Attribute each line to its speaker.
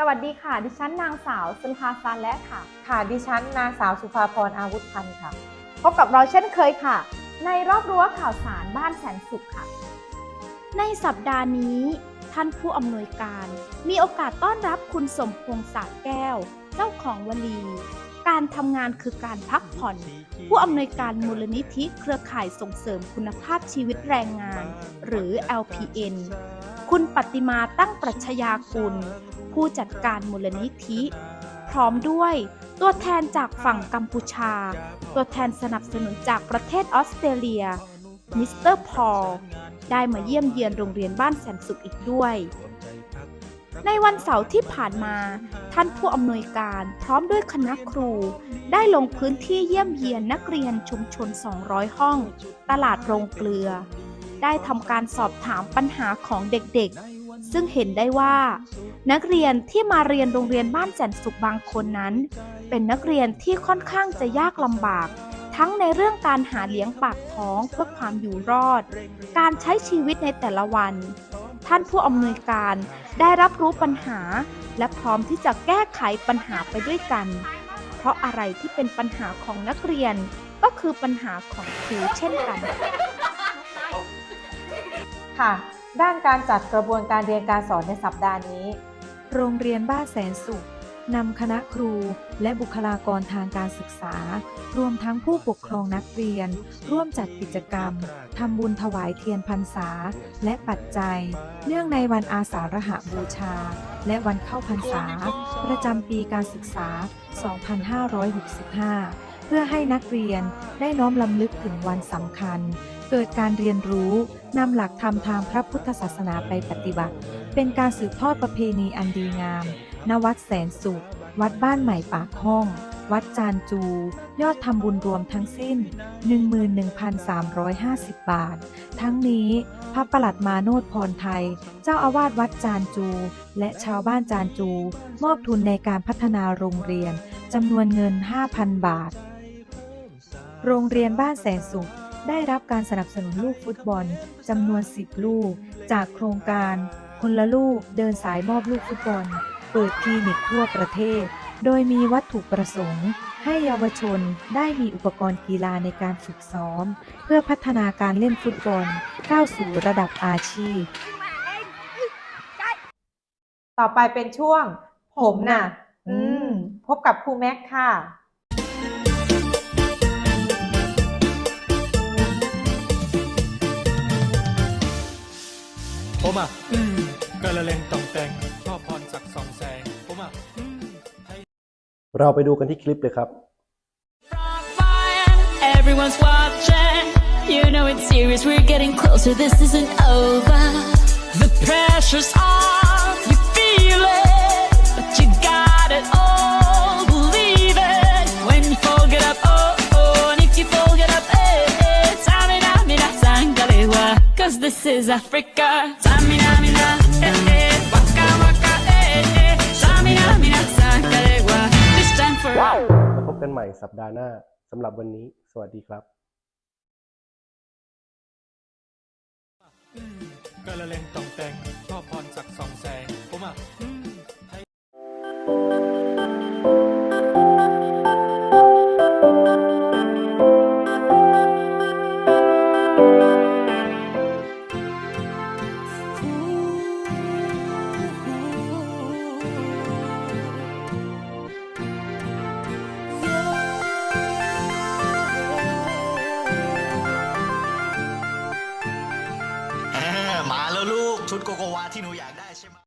Speaker 1: สวัสดีค่ะ ดิฉันนางสาวสุนภาซานและค่ะ
Speaker 2: ค่ะ ดิฉันนางสาวสุภาพรอาวุธพันธ์ค่ะ
Speaker 1: พบกับเราเช่นเคยค่ะ ในรอบรั้วข่าวสารบ้านแสนสุขค่ะ
Speaker 3: ในสัปดาห์นี้ ท่านผู้อำนวยการ มีโอกาสต้อนรับคุณสมพงษ์สาแก้ว เจ้าของวลี การทำงานคือการพักผ่อน ผู้อำนวยการมูลนิธิเครือข่ายส่งเสริมคุณภาพชีวิตแรงงาน หรือ LPN คุณปฏิมาตั้งปรัชญากุล ผู้จัดการมูลนิธิ พร้อมด้วย ตัวแทนจากฝั่งกัมพูชา ตัวแทนสนับสนุนจากประเทศออสเตรเลีย มิสเตอร์พอลได้มาเยี่ยมเยือนโรงเรียนบ้านแสนสุขอีกด้วย ในวันเสาร์ที่ผ่านมา ท่านผู้อำนวยการพร้อมด้วยคณะครู ได้ลงพื้นที่เยี่ยมเยียนนักเรียนชุมชน 200 ห้อง ตลาดโรงเกลือ ได้ทำการสอบถามปัญหาของเด็กๆ ซึ่งเห็นได้ว่า นักเรียนที่มาเรียนโรงเรียนบ้านแสนสุขบางคนนั้น เป็นนักเรียนที่ค่อนข้างจะยากลำบาก ทั้งในเรื่องการหาเลี้ยงปากท้องเพื่อความอยู่รอด การใช้ชีวิตในแต่ละวัน ท่านผู้อำนวยการได้รับรู้ปัญหา และพร้อมที่จะแก้ไขปัญหาไปด้วยกัน เพราะอะไรที่เป็นปัญหาของนักเรียนก็คือปัญหาของครูเช่นกัน
Speaker 2: ค่ะ ด้านการจัดกระบวนการเรียนการสอนในสัปดาห์นี้
Speaker 4: โรงเรียนบ้านแสนสุขนำคณะครูและบุคลากรทางการศึกษา รวมทั้งผู้ปกครองนักเรียน ร่วมจัดกิจกรรมทำบุญถวายเทียนพรรษา และปัจจัย เนื่องในวันอาสาฬหบูชา และวันเข้าพรรษา ประจำปีการศึกษา 2565 เพื่อให้นักเรียนได้น้อมลำลึกถึงวันสำคัญ เกิดการเรียนรู้นำหลักธรรมทางพระพุทธศาสนาไปปฏิบัติ เป็นการสืบทอดประเพณีอันดีงาม ณ วัดแสนสุข วัดบ้านใหม่ปากห้อง วัดจานจู ยอดทำบุญรวมทั้งสิ้น 11,350 บาท ทั้งนี้พระประหลัดมาโนดพรไทย เจ้าอาวาสวัดจานจู และชาวบ้านจานจู มอบทุนในการพัฒนาโรงเรียนจำนวนเงิน 5,000 บาท โรงเรียนบ้านแสนสุข ได้รับการสนับสนุนลูกฟุตบอลจำนวน 10 ลูก จากโครงการ คนละลูกเดินสายมอบลูกฟุตบอล เปิดคลินิกทั่วประเทศ โดยมีวัตถุประสงค์ ให้เยาวชนได้มีอุปกรณ์กีฬาในการฝึกซ้อม เพื่อพัฒนาการเล่นฟุตบอลก้าวสู่ระดับอาชีพ
Speaker 2: ต่อไปเป็นช่วง ผมน่ะ อืม พบกับครูแม็กค่ะ
Speaker 5: ผมอะอืมกระเลงต่องแต่งชอบพรศักดิ์สองแสงผมอะอืม
Speaker 6: เราไปดูกันที่คลิปเลยครับ
Speaker 7: Everyone's watching. You know it's serious. We're getting closer. This isn't over. The pressure's on. This is Africa. Tamina mina eh eh, waka waka eh eh. Tamina mina sangalewa. This time for.
Speaker 6: แล้วพบกันใหม่สัปดาห์หน้าสำหรับวันนี้ สวัสดีครับ
Speaker 5: อืมกระเลงต่องแต่ง ชุด
Speaker 8: โกโกวาที่หนูอยากได้ใช่ไหม